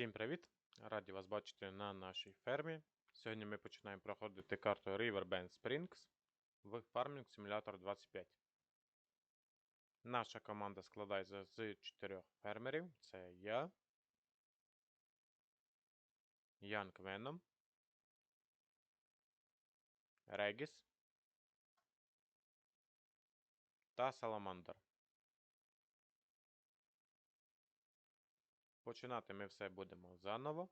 Всім привіт! Раді вас бачити на нашій фермі. Сьогодні ми починаємо проходити карту Riverbend Springs в Farming Simulator 25. Наша команда складається з чотирьох фермерів. Це я, Янг Веном, Регіс та Саламандр. Починати ми все будемо заново.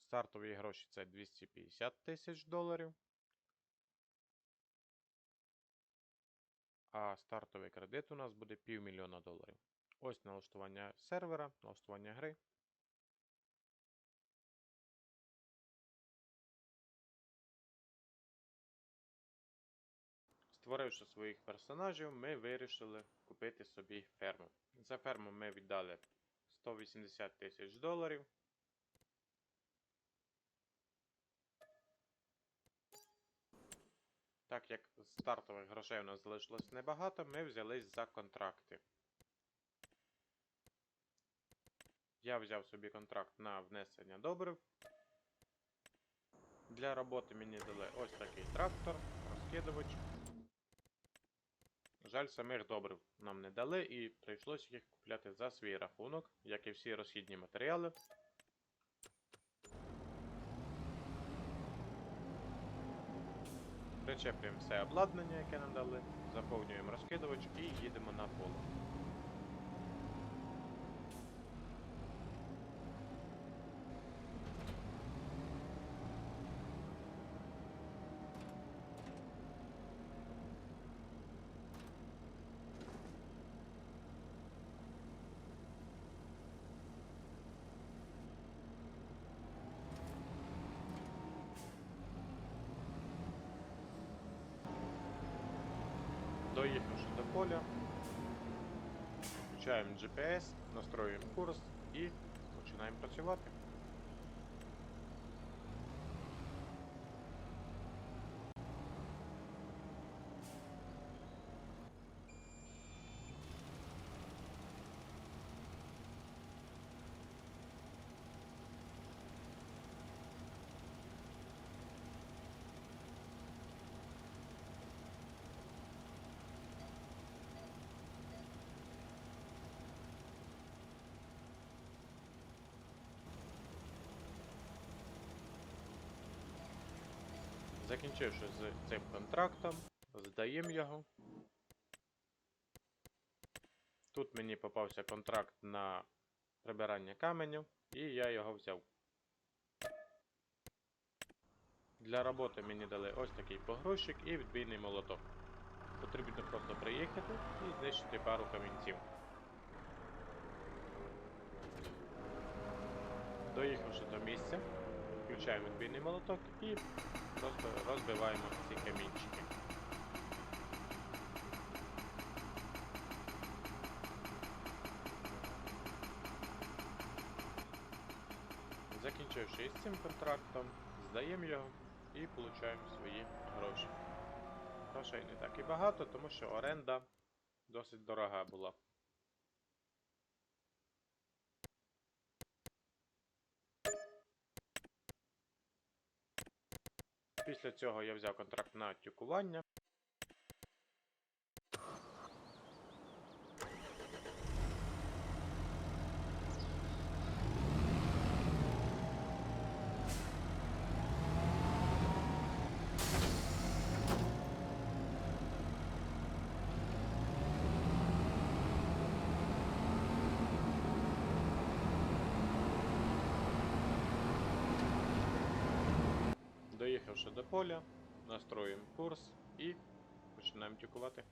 Стартові гроші це 250 тисяч доларів. А стартовий кредит у нас буде півмільйона доларів. Ось налаштування сервера, налаштування гри. Створивши своїх персонажів, ми вирішили купити собі ферму. За ферму ми віддали 180 тисяч доларів. Так як стартових грошей у нас залишилось небагато, ми взялись за контракти. Я взяв собі контракт на внесення добрив. Для роботи мені дали ось такий трактор, розкидувач. Жаль, самих добрив нам не дали і прийшлося їх купляти за свій рахунок, як і всі розхідні матеріали. Причеплюємо все обладнання, яке нам дали, заповнюємо розкидувач і їдемо на поле. Доїхавши до поля, включаємо GPS, настроюємо курс і починаємо працювати. Закінчивши з цим контрактом, здаємо його. Тут мені попався контракт на прибирання каменю, і я його взяв. Для роботи мені дали ось такий погрузчик і відбійний молоток. Потрібно просто приїхати і знищити пару камінців. Доїхавши до місця, включаємо відбійний молоток і розбиваємо ці камінчики. Закінчивши із цим контрактом, здаємо його і получаємо свої гроші. Грошей не так і багато, тому що оренда досить дорога була. Після цього я взяв контракт на тюкування. Доїхавши до поля, настроюємо курс і починаємо тюкувати.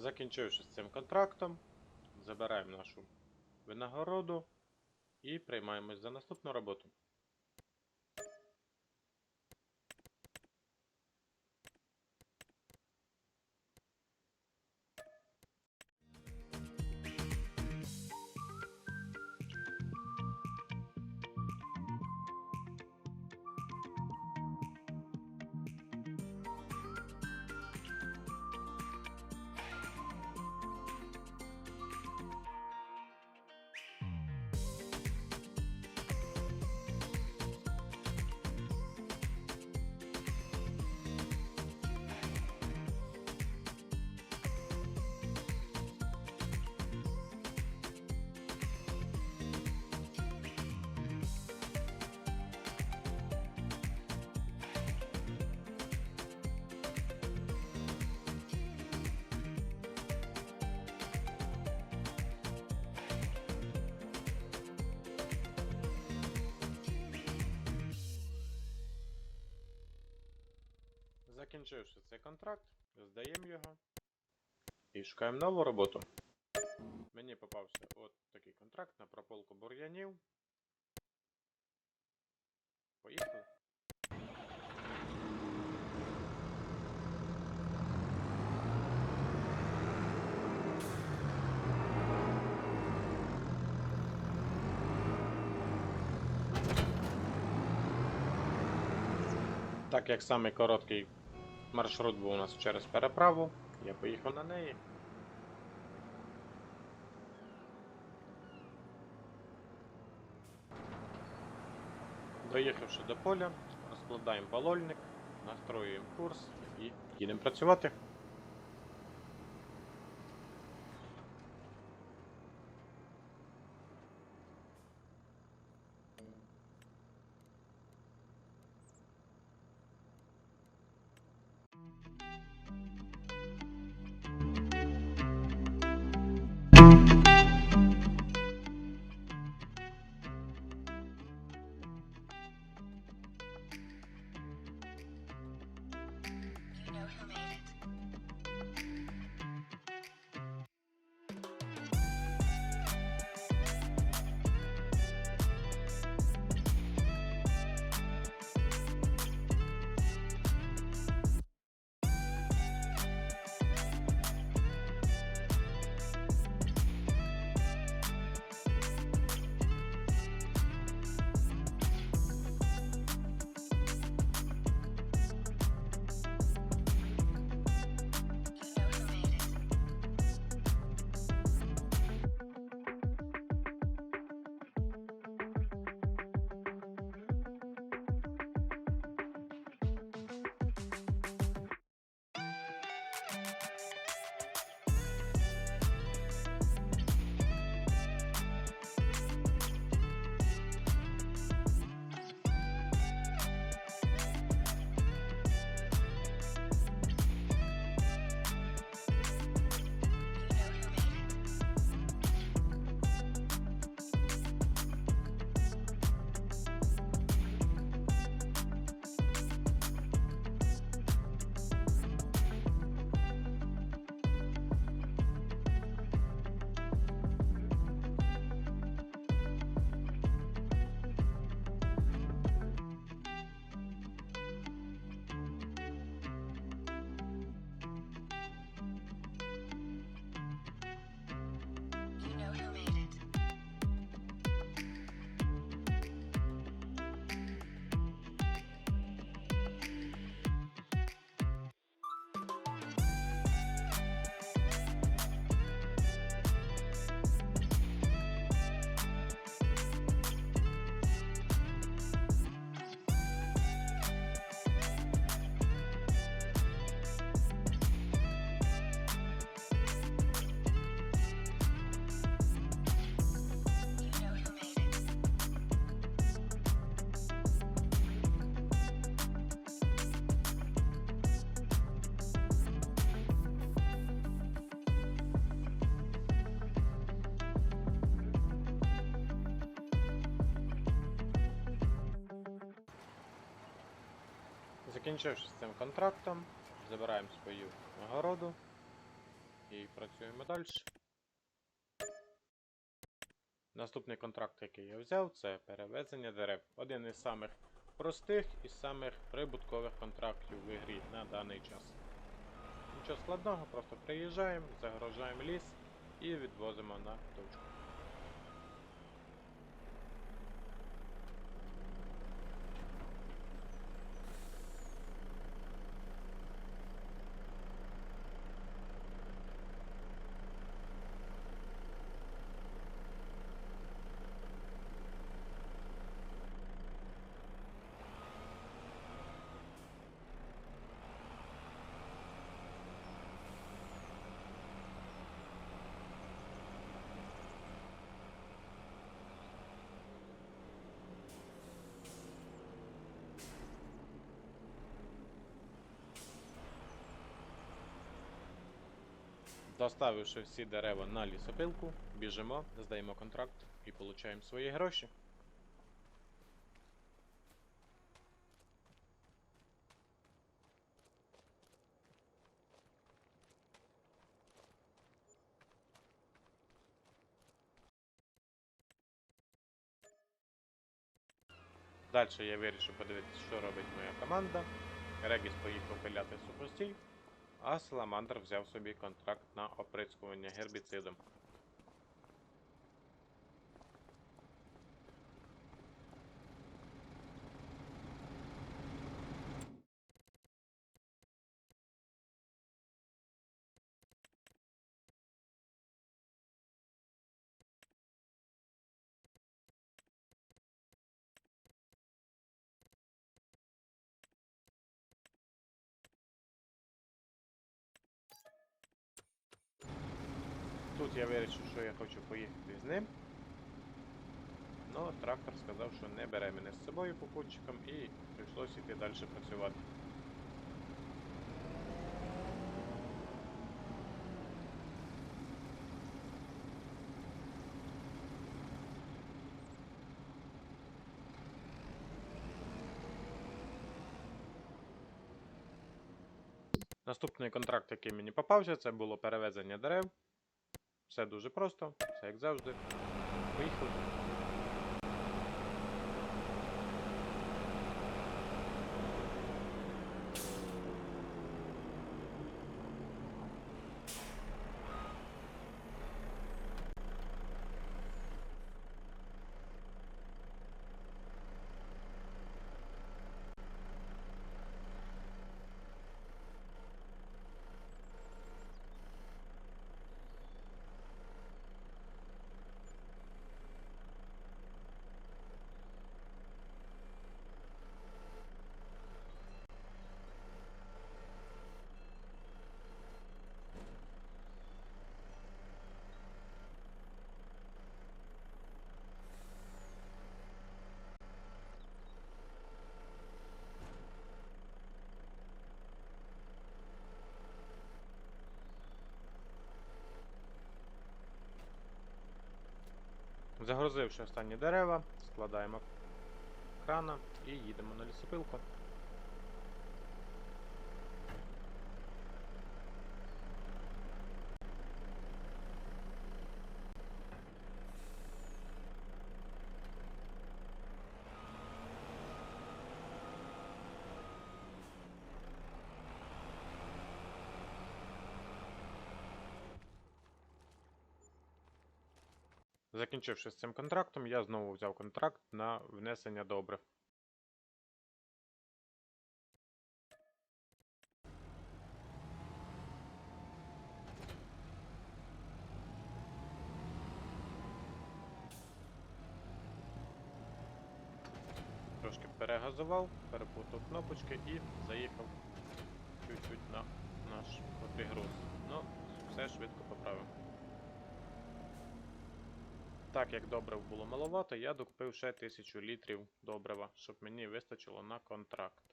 Закінчивши з цим контрактом, забираємо нашу винагороду і приймаємось за наступну роботу. Закінчивши цей контракт, здаємо його і шукаємо нову роботу. Мені попався от такий контракт на прополку бур'янів. Поїхали. Так як самий короткий маршрут був у нас через переправу, я поїхав на неї. Доїхавши до поля, розкладаємо балольник, настроюємо курс і їдемо працювати. Закінчивши з цим контрактом, забираємо свою нагороду і працюємо далі. Наступний контракт, який я взяв, це перевезення дерев. Один із самих простих і самих прибуткових контрактів в ігрі на даний час. Нічого складного, просто приїжджаємо, загрожаємо ліс і відвозимо на точку. Доставивши всі дерева на лісопилку, біжимо, здаємо контракт і получаємо свої гроші. Далі я вирішив подивитися, що робить моя команда. Регіс поїхав пиляти сухостій, а Саламандр взяв собі контракт на оприскування гербіцидом. Тут я вирішив, що я хочу поїхати з ним. Ну, трактор сказав, що не бере мене з собою попутчиком і прийшлось іти далі працювати. Наступний контракт, який мені попався, це було перевезення дерев. Все дуже просто, все як завжди. Поїхали. Загрузивши останні дерева, складаємо крана і їдемо на лісопилку. Закінчивши з цим контрактом, я знову взяв контракт на внесення добрив. Трошки перегазував, перепутав кнопочки і заїхав чуть-чуть на наш пригруз. Ну, все швидко поправив. Так як добрив було маловато, я докупив ще 1000 літрів добрива, щоб мені вистачило на контракт.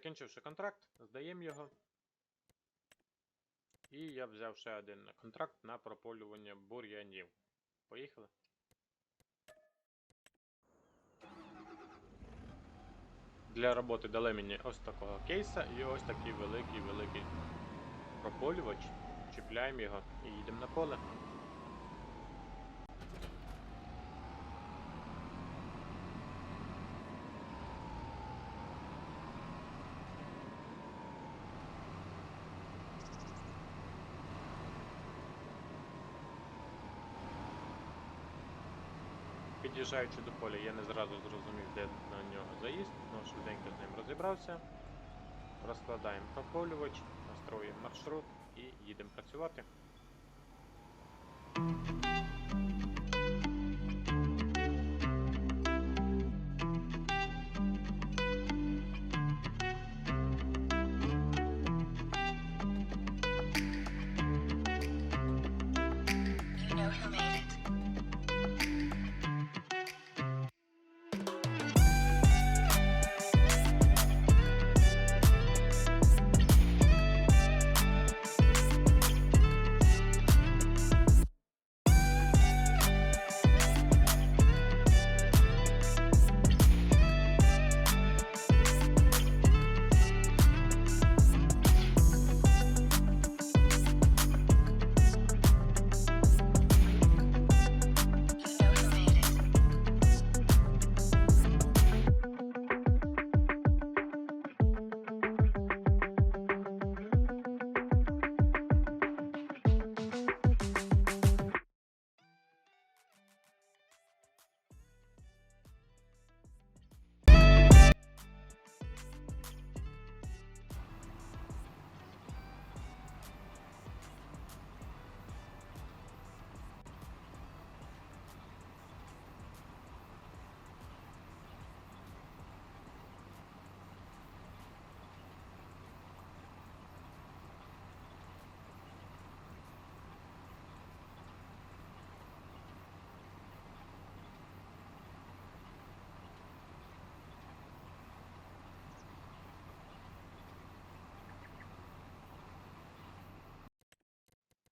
Закінчивши контракт, здаємо його. І я взяв ще один контракт на прополювання бур'янів. Поїхали. Для роботи дали мені ось такого кейса і ось такий великий-великий прополювач. Чіпляємо його і їдемо на поле. Під'їжджаючи до поля, я не зразу зрозумів, де на нього заїзд, але швиденько з ним розібрався. Розкладаємо прополювач, настроюємо маршрут і їдемо працювати.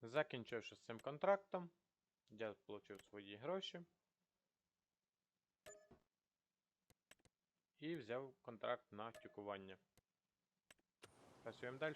Закінчивши з цим контрактом, я отримав свої гроші. І взяв контракт на тюкування. Працюємо далі.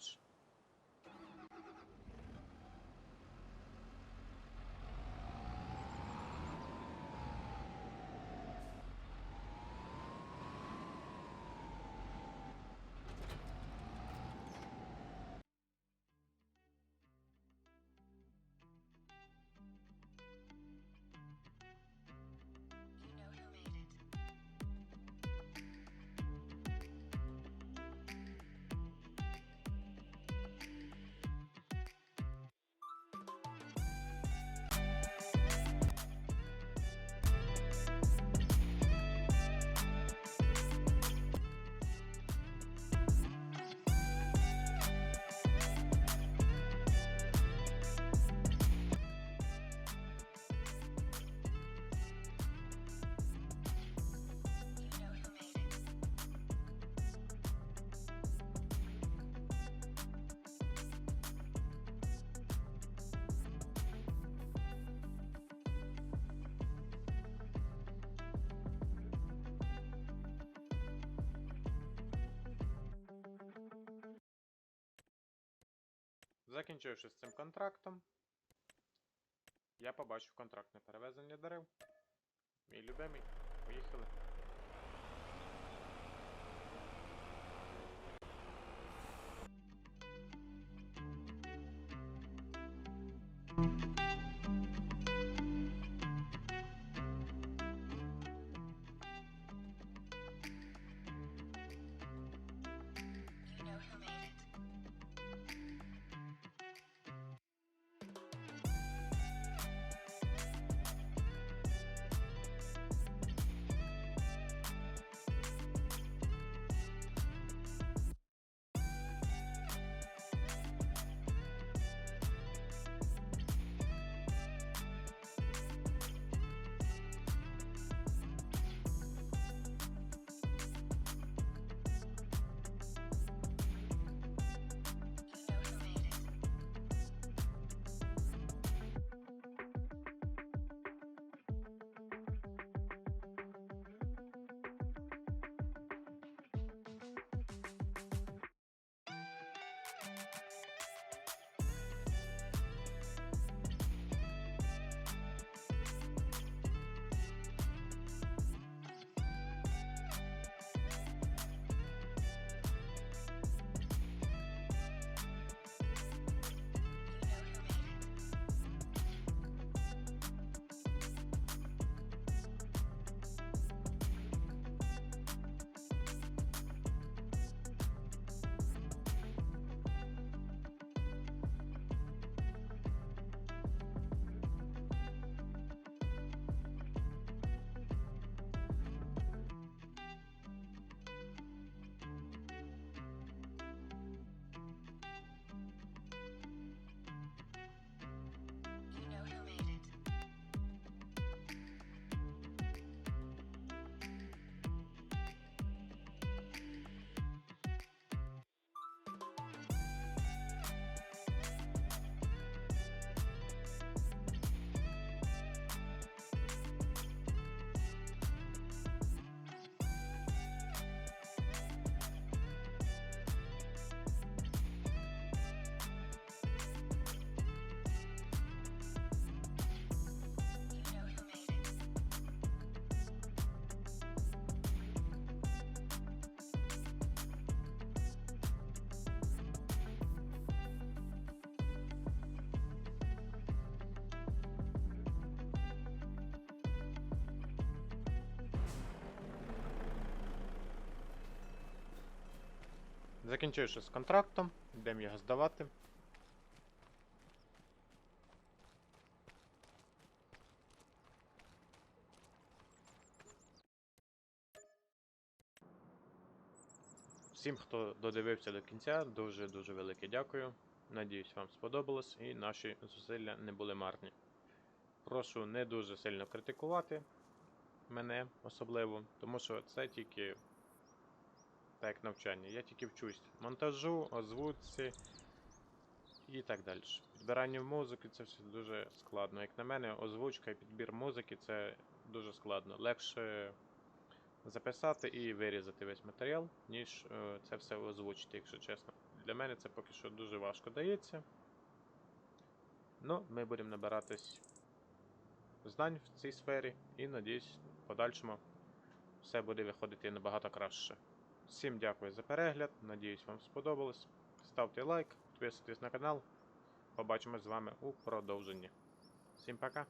Закінчивши з цим контрактом, я побачив контрактне перевезення дерев. Мій любимий. Поїхали. Bye. Закінчивши з контрактом, йдемо його здавати. Всім, хто додивився до кінця, дуже-дуже велике дякую. Надіюсь, вам сподобалось і наші зусилля не були марні. Прошу не дуже сильно критикувати мене особливо, тому що це тільки так як навчання. Я тільки вчусь монтажу, озвучці і так далі. Підбирання музики це все дуже складно. Як на мене, озвучка і підбір музики це дуже складно. Легше записати і вирізати весь матеріал, ніж е, це все озвучити, якщо чесно. Для мене це поки що дуже важко дається. Ну, ми будемо набиратись знань в цій сфері і надіюсь, в подальшому все буде виходити набагато краще. Всім дякую за перегляд. Надіюсь, вам сподобалось. Ставте лайк, підписуйтесь на канал. Побачимось з вами у продовженні. Всім пока!